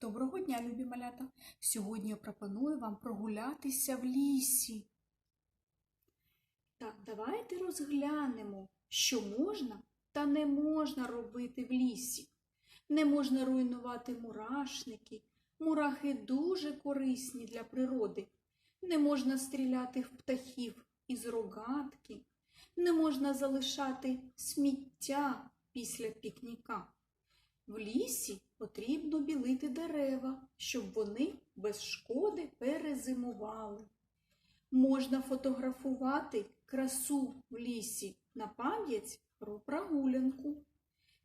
Доброго дня, любі малята! Сьогодні я пропоную вам прогулятися в лісі. Так, давайте розглянемо, що можна та не можна робити в лісі. Не можна руйнувати мурашники. Мурахи дуже корисні для природи. Не можна стріляти в птахів із рогатки. Не можна залишати сміття після пікніка. В лісі потрібно білити дерева, щоб вони без шкоди перезимували. Можна фотографувати красу в лісі на пам'ять про прогулянку.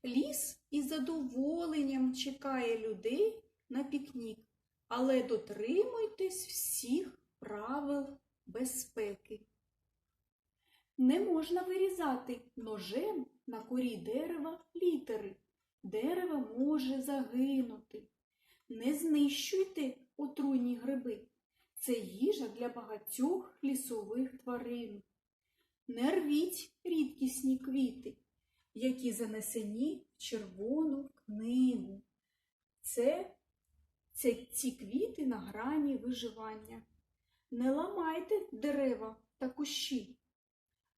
Ліс із задоволенням чекає людей на пікнік, але дотримуйтесь всіх правил безпеки. Не можна вирізати ножем на корі дерева літери. Дерево може загинути. Не знищуйте отруйні гриби. Це їжа для багатьох лісових тварин. Не рвіть рідкісні квіти, які занесені в червону книгу. Це, це ці квіти на грані виживання. Не ламайте дерева та кущі.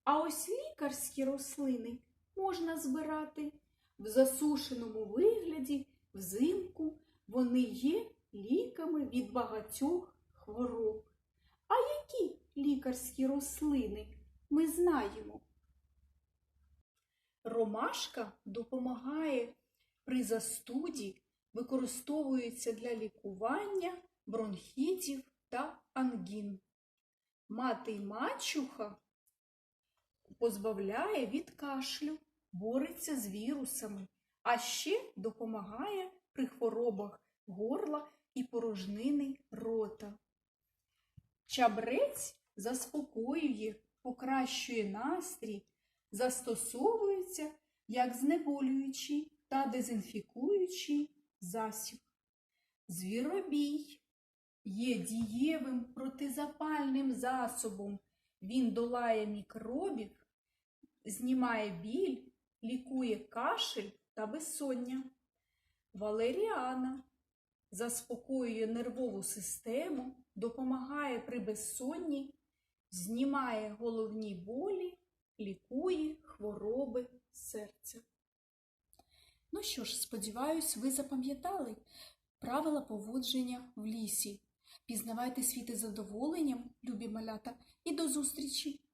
А ось лікарські рослини можна збирати в засушеному вигляді взимку вони є ліками від багатьох хвороб. А які лікарські рослини ми знаємо? Ромашка допомагає при застуді, використовується для лікування бронхітів та ангін. Мати й мачуха позбавляє від кашлю бореться з вірусами, а ще допомагає при хворобах горла і порожнини рота. Чабрець заспокоює, покращує настрій, застосовується як знеболюючий та дезінфікуючий засіб. Звіробій є дієвим протизапальним засобом. Він долає мікробів, знімає біль лікує кашель та безсоння. Валеріана заспокоює нервову систему, допомагає при безсонні, знімає головні болі, лікує хвороби серця. Ну що ж, сподіваюсь, ви запам'ятали правила поводження в лісі. Пізнавайте світ із задоволенням, любі малята, і до зустрічі!